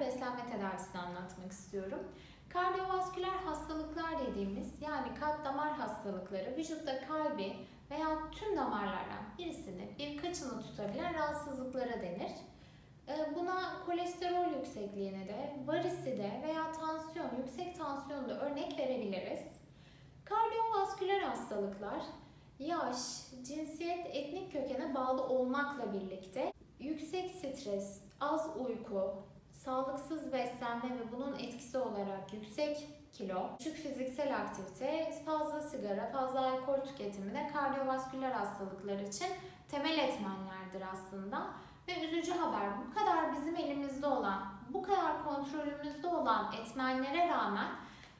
beslenme tedavisini anlatmak istiyorum. Kardiyovasküler hastalıklar dediğimiz yani kalp damar hastalıkları vücutta kalbi veya tüm damarlardan birisini birkaçını tutabilen rahatsızlıklara denir. Ee, Buna kolesterol yüksekliğine de, varisi de veya tansiyon, yüksek tansiyonu da örnek verebiliriz. Kardiyovasküler hastalıklar yaş, cinsiyet, etnik kökene bağlı olmakla birlikte yüksek stres, az uyku, sağlıksız beslenme ve bunun etkisi olarak yüksek kilo, düşük fiziksel aktivite, fazla sigara, fazla alkol tüketimi de kardiyovasküler hastalıklar için temel etmenlerdir aslında. Ve üzücü haber bu kadar bizim elimizde olan, bu kadar kontrolümüzde olan etmenlere rağmen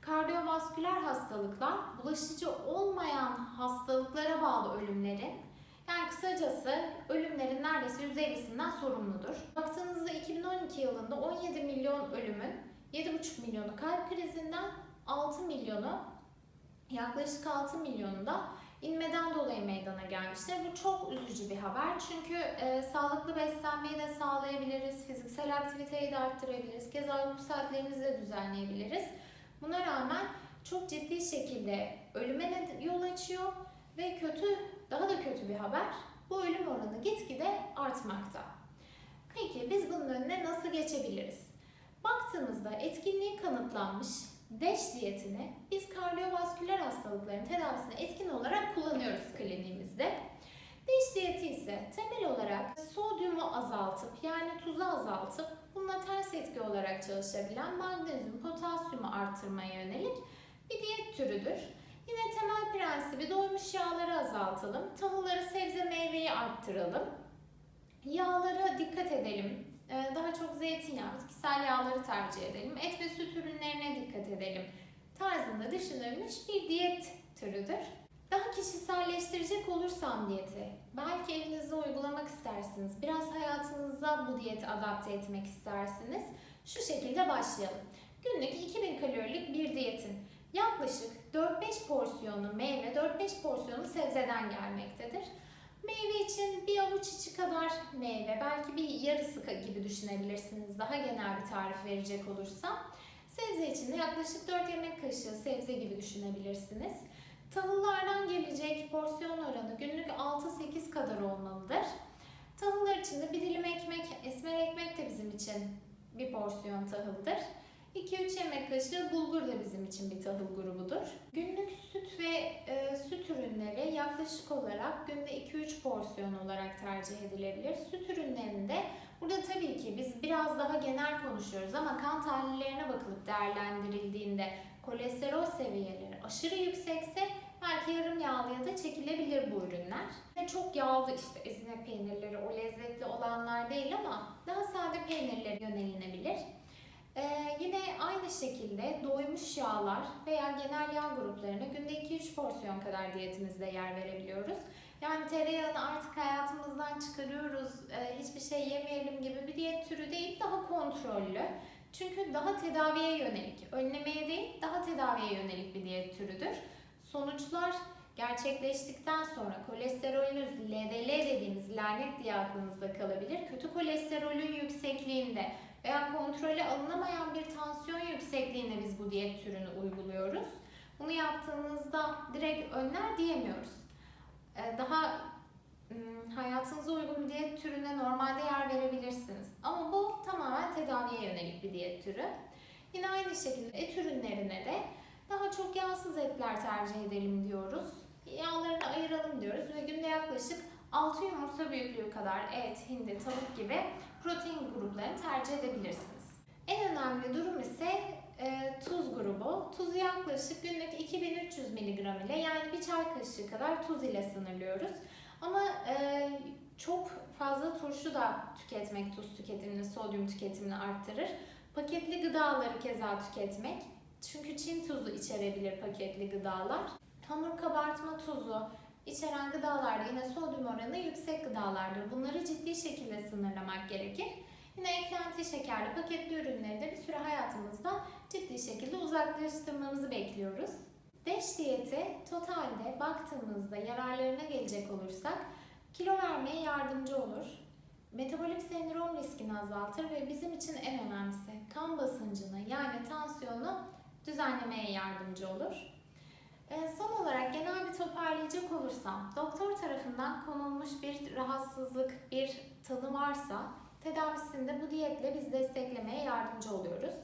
kardiyovasküler hastalıklar bulaşıcı olmayan hastalıklara bağlı ölümlerin yani kısacası ölümlerin neredeyse %50'sinden sorumludur. Baktığınızda 2012 yılında 17 milyon ölümün 7,5 milyonu kalp krizinden 6 milyonu yaklaşık 6 milyonu da inmeden dolayı meydana gelmiştir. Bu çok üzücü bir haber çünkü e, sağlıklı beslenmeyi de sağlayabiliriz, fiziksel aktiviteyi de arttırabiliriz, keza uyku saatlerimizi de düzenleyebiliriz. Buna rağmen çok ciddi şekilde ölüme yol açıyor ve kötü, daha da kötü bir haber bu ölüm oranı gitgide artmakta. Peki biz bunun önüne nasıl geçebiliriz? Baktığımızda etkinliği kanıtlanmış DEŞ diyetini biz kardiyovasküler hastalıkların tedavisine etkin olarak kullanıyoruz kliniğimizde. DEŞ diyeti ise temel olarak sodyumu azaltıp yani tuzu azaltıp bununla ters etki olarak çalışabilen magnezyum, potasyumu artırmaya yönelik bir diyet türüdür. Yine temel prensibi doymuş yağları azaltalım, tahılları, sebze, meyveyi arttıralım. Yağlara dikkat edelim. Ee, Daha çok zeytinyağı, bitkisel yağları tercih edelim. Et ve süt ürünlerine dikkat edelim. Tarzında düşünülmüş bir diyet türüdür. Daha kişiselleştirecek olursam diyeti, belki evinizde uygulamak istersiniz. Biraz hayatınıza bu diyeti adapte etmek istersiniz. Şu şekilde başlayalım. Günlük 2000 kalorilik bir diyetin yaklaşık 4-5 porsiyonu meyve, 4-5 porsiyonu sebzeden gelmektedir. Meyve için bir avuç içi kadar meyve, belki bir yarısı gibi düşünebilirsiniz daha genel bir tarif verecek olursam. Sebze için de yaklaşık 4 yemek kaşığı sebze gibi düşünebilirsiniz. Tahıllardan gelecek porsiyon oranı günlük 6-8 kadar olmalıdır. Tahıllar için de bir dilim ekmek, esmer ekmek de bizim için bir porsiyon tahıldır. 2-3 yemek kaşığı bulgur da bizim için bir tahıl grubudur. Günlük süt ve e, süt ürünleri yaklaşık olarak günde 2-3 porsiyon olarak tercih edilebilir. Süt ürünlerinde burada tabii ki biz biraz daha genel konuşuyoruz ama kan tahlillerine bakılıp değerlendirildiğinde kolesterol seviyeleri aşırı yüksekse belki yarım yağlıya da çekilebilir bu ürünler. Ve çok yağlı işte ezine peynirleri o lezzetli olanlar değil ama daha sade peynirlere yönelinebilir. Ee, yine aynı şekilde doymuş yağlar veya genel yağ gruplarına günde 2-3 porsiyon kadar diyetimizde yer verebiliyoruz. Yani tereyağını artık hayatımızdan çıkarıyoruz, e, hiçbir şey yemeyelim gibi bir diyet türü değil, daha kontrollü. Çünkü daha tedaviye yönelik, önlemeye değil, daha tedaviye yönelik bir diyet türüdür. Sonuçlar gerçekleştikten sonra kolesterolünüz LDL dediğimiz lanet diye aklınızda kalabilir. Kötü kolesterolün yüksekliğinde veya kontrole alınamayan bir tansiyon yüksekliğinde biz bu diyet türünü uyguluyoruz. Bunu yaptığınızda direkt önler diyemiyoruz. Ee, Daha ım, hayatınıza uygun bir diyet türüne normalde yer verebilirsiniz. Ama bu tamamen tedaviye yönelik bir diyet türü. Yine aynı şekilde et ürünlerine de daha çok yağsız etler tercih edelim diyoruz. Yağlarını ayıralım diyoruz ve günde yaklaşık 6 yumurta büyüklüğü kadar et, hindi, tavuk gibi protein gruplarını tercih edebilirsiniz. En önemli durum ise e, tuz grubu. Tuzu yaklaşık günlük 2300 mg ile yani bir çay kaşığı kadar tuz ile sınırlıyoruz. Ama e, çok fazla turşu da tüketmek tuz tüketimini, sodyum tüketimini arttırır. Paketli gıdaları keza tüketmek. Çünkü Çin tuzu içerebilir paketli gıdalar. Hamur kabartma tuzu içeren gıdalarda yine sodyum oranı yüksek gıdalardır. Bunları ciddi şekilde sınırlamak gerekir. Yine eklenti şekerli paketli ürünleri de bir süre hayatımızdan ciddi şekilde uzaklaştırmamızı bekliyoruz. DEŞ diyeti totalde baktığımızda yararlarına gelecek olursak kilo vermeye yardımcı olur. metabolik sendrom riskini azaltır ve bizim için en önemlisi kan basıncını yani tansiyonu düzenlemeye yardımcı olur. Ee, Son olarak genel bir toparlayacak olursam, doktor tarafından konulmuş bir rahatsızlık, bir tanı varsa tedavisinde bu diyetle biz desteklemeye yardımcı oluyoruz.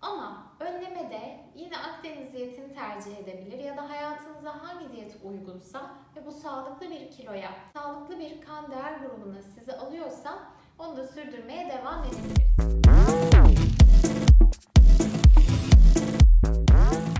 Ama önlemede yine Akdeniz diyetini tercih edebilir ya da hayatınıza hangi diyet uygunsa ve bu sağlıklı bir kiloya, sağlıklı bir kan değer grubuna sizi alıyorsa onu da sürdürmeye devam edebiliriz.